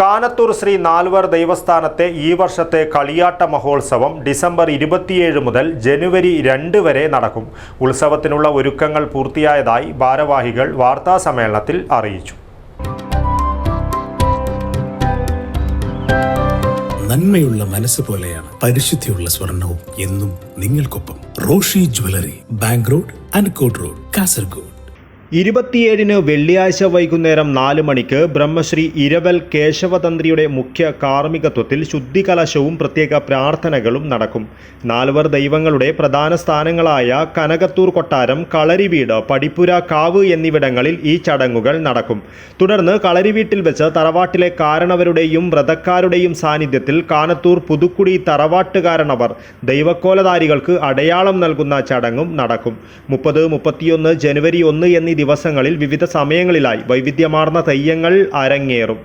കാനത്തൂർ ശ്രീ നാൽവർ ദൈവസ്ഥാനത്തെ ഈ വർഷത്തെ കളിയാട്ട മഹോത്സവം ഡിസംബർ ഇരുപത്തിയേഴ് മുതൽ ജനുവരി രണ്ട് വരെ നടക്കും. ഉത്സവത്തിനുള്ള ഒരുക്കങ്ങൾ പൂർത്തിയായതായി ഭാരവാഹികൾ വാർത്താസമ്മേളനത്തിൽ അറിയിച്ചു. നന്മയുള്ള മനസ്സ് പോലെയാണ് പരിശുദ്ധിയുള്ള സ്വർണവും എന്നും നിങ്ങൾക്കൊപ്പം Roshi jewellery bank road അൻകോട്ട് road Kasaragod. ഇരുപത്തിയേഴിന് വെള്ളിയാഴ്ച വൈകുന്നേരം നാല് മണിക്ക് ബ്രഹ്മശ്രീ ഇരവൽ കേശവതന്ത്രിയുടെ മുഖ്യ കാർമ്മികത്വത്തിൽ ശുദ്ധികലശവും പ്രത്യേക പ്രാർത്ഥനകളും നടക്കും. നാലുവർ ദൈവങ്ങളുടെ പ്രധാന സ്ഥാനങ്ങളായ കനകത്തൂർ കൊട്ടാരം കളരിവീട് പടിപ്പുര കാവ് എന്നിവിടങ്ങളിൽ ഈ ചടങ്ങുകൾ നടക്കും. തുടർന്ന് കളരിവീട്ടിൽ വെച്ച് തറവാട്ടിലെ കാരണവരുടെയും വ്രതക്കാരുടെയും സാന്നിധ്യത്തിൽ കാനത്തൂർ പുതുക്കുടി തറവാട്ടുകാരണവർ ദൈവക്കോലധാരികൾക്ക് അടയാളം നൽകുന്ന ചടങ്ങും നടക്കും. മുപ്പത് മുപ്പത്തിയൊന്ന് ജനുവരി ഒന്ന് എന്നീ ദിവസങ്ങളിൽ വിവിധ സമയങ്ങളിലായി വൈവിധ്യമാർന്ന തെയ്യങ്ങൾ അരങ്ങേറും.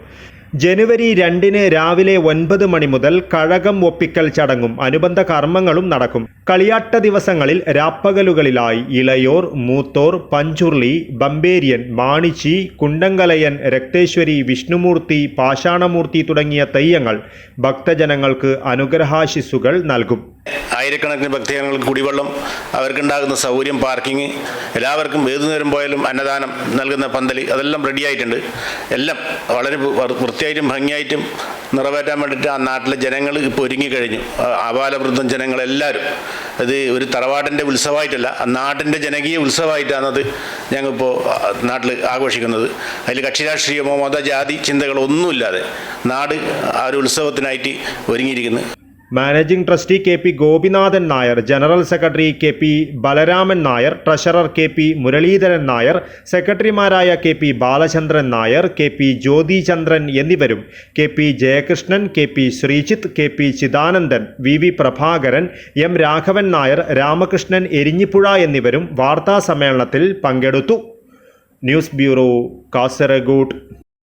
ജനുവരി രണ്ടിന് രാവിലെ ഒൻപത് മണി മുതൽ കഴകം ഒപ്പിക്കൽ ചടങ്ങും അനുബന്ധ കർമ്മങ്ങളും നടക്കും. കളിയാട്ട ദിവസങ്ങളിൽ രാപ്പകലുകളിലായി ഇളയോർ മൂത്തോർ പഞ്ചുർളി ബമ്പേരിയൻ മാണിച്ചി കുണ്ടങ്കലയൻ രക്തേശ്വരി വിഷ്ണുമൂർത്തി പാഷാണമൂർത്തി തുടങ്ങിയ തെയ്യങ്ങൾ ഭക്തജനങ്ങൾക്ക് അനുഗ്രഹാശിസ്സുകൾ നൽകും. ആയിരക്കണക്കിന് ഭക്തജനങ്ങൾക്ക് കുടിവെള്ളം അവർക്കുണ്ടാകുന്ന സൗകര്യം പാർക്കിംഗ് എല്ലാവർക്കും ഏതു നേരം പോയാലും അന്നദാനം നൽകുന്ന പന്തലി അതെല്ലാം റെഡിയായിട്ടുണ്ട് എല്ലാം വളരെ വൃത്തിയായിട്ടും ഭംഗിയായിട്ടും നിറവേറ്റാൻ വേണ്ടിയിട്ട് ആ നാട്ടിലെ ജനങ്ങൾ ഇപ്പോൾ ഒരുങ്ങിക്കഴിഞ്ഞു ആപാലവൃദ്ധം ജനങ്ങളെല്ലാവരും. അത് ഒരു തറവാടിന്റെ ഉത്സവമായിട്ടല്ല ആ നാട്ടിന്റെ ജനകീയ ഉത്സവമായിട്ടാണത് ഞങ്ങളിപ്പോൾ നാട്ടിൽ ആഘോഷിക്കുന്നത്. അതിൽ കക്ഷിരാഷ്ട്രീയമോ മതജാതി മത ചിന്തകളോ ഒന്നുമില്ലാതെ നാട് ആ ഒരു ഉത്സവത്തിനായിട്ട് ഒരുങ്ങിയിരിക്കുന്നു. Managing trustee K P Gopinathan Nair general secretary K P Balaraman Nair treasurer K P Muralidharan Nair സെക്രട്ടറിമാരായ K P Balachandran Nair K P Jyothichandran എന്നിവരും K P Jayakrishnan K P Sreejith K P Chidanandan V V Prabhakaran M Raghavan Nair Ramakrishnan Erinjipuzha എന്നിവരും വാർത്താ സമ്മേളനത്തിൽ പങ്കെടുത്തു. News bureau Kasaragod.